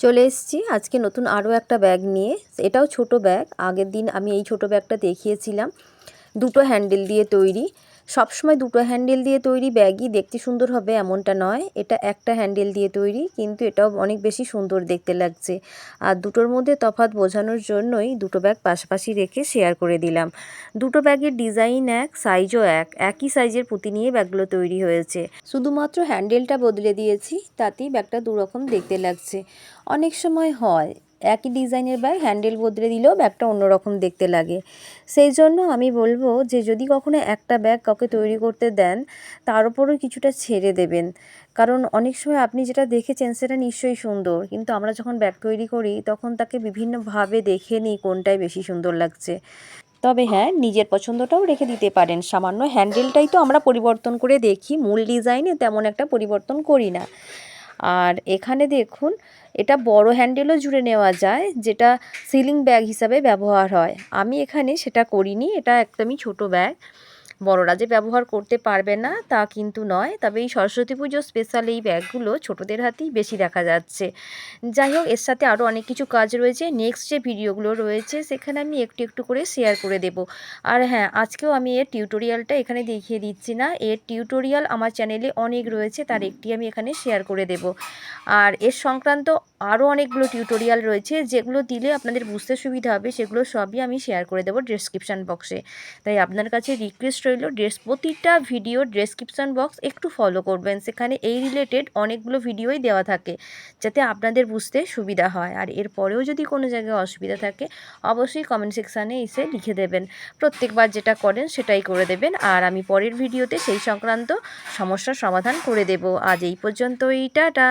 চলে এসেছি। আজকে নতুন আরও একটা ব্যাগ নিয়ে। এটাও ছোট ব্যাগ। আগের দিন আমি এই ছোট ব্যাগটা দেখিয়েছিলাম। দুটো হ্যান্ডেল দিয়ে তৈরি। সবসময় দুটো হ্যান্ডেল দিয়ে তৈরি ব্যাগই দেখতে সুন্দর হবে এমনটা নয়। এটা একটা হ্যান্ডেল দিয়ে তৈরি, কিন্তু এটাও অনেক বেশি সুন্দর দেখতে লাগছে। আর দুটোর মধ্যে তফাৎ বোঝানোর জন্যই দুটো ব্যাগ পাশাপাশি রেখে শেয়ার করে দিলাম। দুটো ব্যাগের ডিজাইন এক, সাইজও এক, একই সাইজের পুঁতি নিয়ে ব্যাগগুলো তৈরি হয়েছে। শুধুমাত্র হ্যান্ডেলটা বদলে দিয়েছি, তাতেই ব্যাগটা দুরকম দেখতে লাগছে। অনেক সময় হয় একই ডিজাইনের ব্যাগ হ্যান্ডেল বদলে দিলেও ব্যাগটা অন্যরকম দেখতে লাগে। সেই জন্য আমি বলব যে, যদি কখনো একটা ব্যাগ কাউকে তৈরি করতে দেন, তার উপরও কিছুটা ছেড়ে দেবেন। কারণ অনেক সময় আপনি যেটা দেখেছেন, সেটা নিশ্চয়ই সুন্দর। কিন্তু আমরা যখন ব্যাগ তৈরি করি, তখন তাকে বিভিন্নভাবে দেখে নিই কোনটাই বেশি সুন্দর লাগছে। তবে হ্যাঁ নিজের পছন্দটাও রেখে দিতে পারেন। সামান্য হ্যান্ডেলটাই তো আমরা পরিবর্তন করে দেখি। মূল ডিজাইনে তেমন একটা পরিবর্তন করি না। আর এখানে দেখুন, এটা বড় হ্যান্ডেলও জুড়ে নেওয়া যায়, যেটা সিলিং ব্যাগ হিসাবে ব্যবহার হয়। আমি এখানে সেটা করিনি, এটা একদমই ছোট ব্যাগ। বড়রা যে ব্যবহার করতে পারবে না, তা কিন্তু নয়। তবে এই সরস্বতী পুজো স্পেশাল এই ব্যাগগুলো ছোটদের হাতেই বেশি দেখা যাচ্ছে। যাই হোক, এর সাথে আরও অনেক কিছু কাজ রয়েছে। নেক্সট যে ভিডিওগুলো রয়েছে, সেখানে আমি একটু একটু করে শেয়ার করে দেব। আর হ্যাঁ আজকেও আমি এর টিউটোরিয়ালটা এখানে দেখিয়ে দিচ্ছি না। এর টিউটোরিয়াল আমার চ্যানেলে অনেক রয়েছে, তার একটি আমি এখানে শেয়ার করে দেব। আর এর সংক্রান্ত আরও অনেকগুলো টিউটোরিয়াল রয়েছে, যেগুলো দিলে আপনাদের বুঝতে সুবিধা হবে, সেগুলো সবই আমি শেয়ার করে দেবো ডেসক্রিপশান বক্সে তাই আপনার কাছে রিকোয়েস্ট রইল ড্রেস। প্রতিটা ভিডিও ডেসক্রিপশান বক্স একটু ফলো করবেন। সেখানে এই রিলেটেড অনেকগুলো ভিডিওই দেওয়া থাকে, যাতে আপনাদের বুঝতে সুবিধা হয়। আর এরপরেও যদি কোনো জায়গায় অসুবিধা থাকে, অবশ্যই কমেন্ট সেকশানে এসে লিখে দেবেন। প্রত্যেকবার যেটা করেন সেটাই করে দেবেন। আর আমি পরের ভিডিওতে সেই সংক্রান্ত সমস্যার সমাধান করে দেব। আজ এই পর্যন্তই, টাটা!